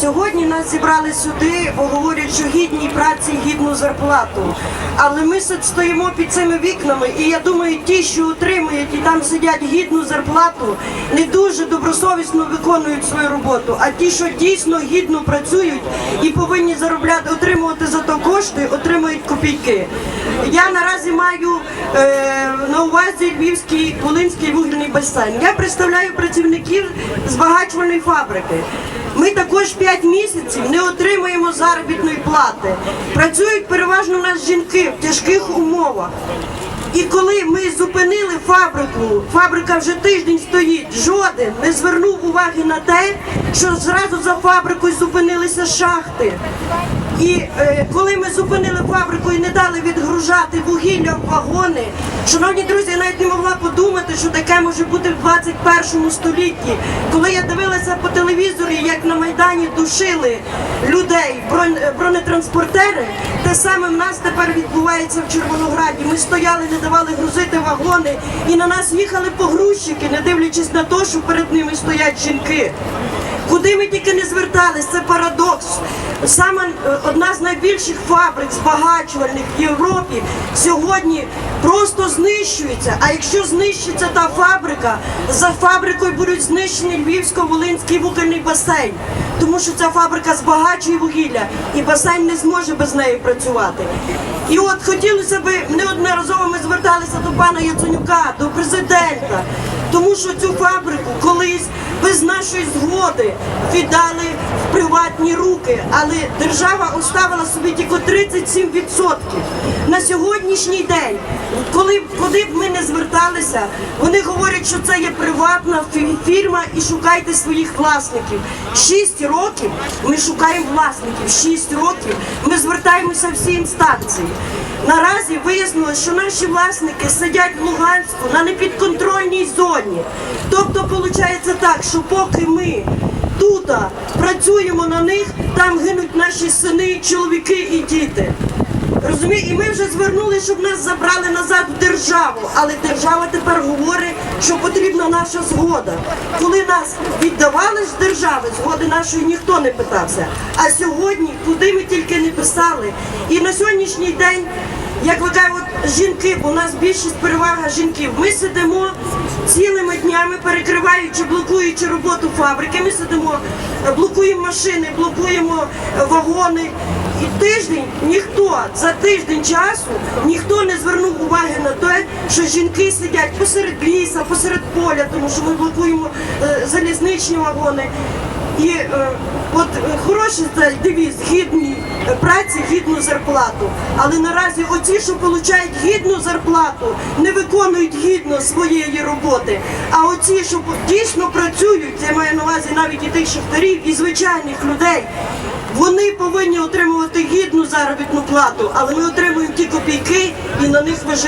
Сьогодні нас зібрали сюди, бо говорять, що гідній праці гідну зарплату. Але ми стоїмо під цими вікнами, і я думаю, ті, що отримують і там сидять гідну зарплату, не дуже добросовісно виконують свою роботу. А ті, що дійсно гідно працюють і повинні заробляти, отримувати за то кошти, отримують копійки. Я наразі маю е, на увазі Львівський Волинський вугільний басейн. Я представляю працівників збагачувальної фабрики. Ми також 5 місяців не отримуємо заробітної плати. Працюють переважно у нас жінки в тяжких умовах. І коли ми зупинили фабрику, фабрика вже тиждень стоїть, жоден не звернув уваги на те, що зразу за фабрикою зупинилися шахти. І е, коли ми зупинили фабрику і не дали відгружати вугілля в вагони, шановні друзі, я навіть не могла подумати, що таке може бути в 21 столітті. Коли я дивилася по телевізорі, як на Майдані душили людей е, бронетранспортери, те саме в нас тепер відбувається в Червонограді. Ми стояли, не давали грузити вагони, і на нас їхали погрузчики, не дивлячись на те, що перед ними стоять жінки. Куди ми тільки не звертались, це парадокс. Саме е, одна з найбільших фабрик збагачувальних в Європі сьогодні просто знищується. А якщо знищиться та фабрика, за фабрикою будуть знищені Львівсько-Волинський вугільний басейн, тому що ця фабрика збагачує вугілля, і басейн не зможе без неї працювати. І от хотілося б неодноразово ми зверталися до пана Яценюка, до президента, тому що цю фабрику колись без нашої згоди віддали в приватні руки, але держава оставила собі тільки 37%. На сьогоднішній день, коли куди б ми не зверталися, вони говорять, що це є приватна фірма і шукайте своїх власників. Шість років ми шукаємо власників. Шість років ми звертаємося всі інстанції. Наразі вияснилось, що наші власники сидять в Луганську на непідконтрольній зоні. Тобто, виходить так, що поки ми тут працюємо на них, там гинуть наші сини, чоловіки і діти. Розумієте? І ми вже звернули, щоб нас забрали назад в державу. Але держава тепер говорить, що потрібна наша згода. Коли нас віддавали з держави, згоди нашої ніхто не питався. А сьогодні, куди ми тільки не писали, і на сьогоднішній день. Як ви от жінки, бо у нас більшість перевага жінків. Ми сидимо цілими днями, перекриваючи, блокуючи роботу фабрики. Ми сидимо, блокуємо машини, блокуємо е, вагони. І тиждень ніхто за тиждень часу ніхто не звернув уваги на те, що жінки сидять посеред ліса, посеред поля, тому що ми блокуємо е, залізничні вагони. І е, от е, хороший цей девіз гідні е, праці, гідну зарплату. Але наразі оці, що отримують гідну зарплату, не виконують гідно своєї роботи. А оці, що дійсно працюють, я маю на увазі навіть і тих шахтарів, і звичайних людей. Вони повинні отримувати гідну заробітну плату, але ми отримуємо ті копійки і на них виживаємо.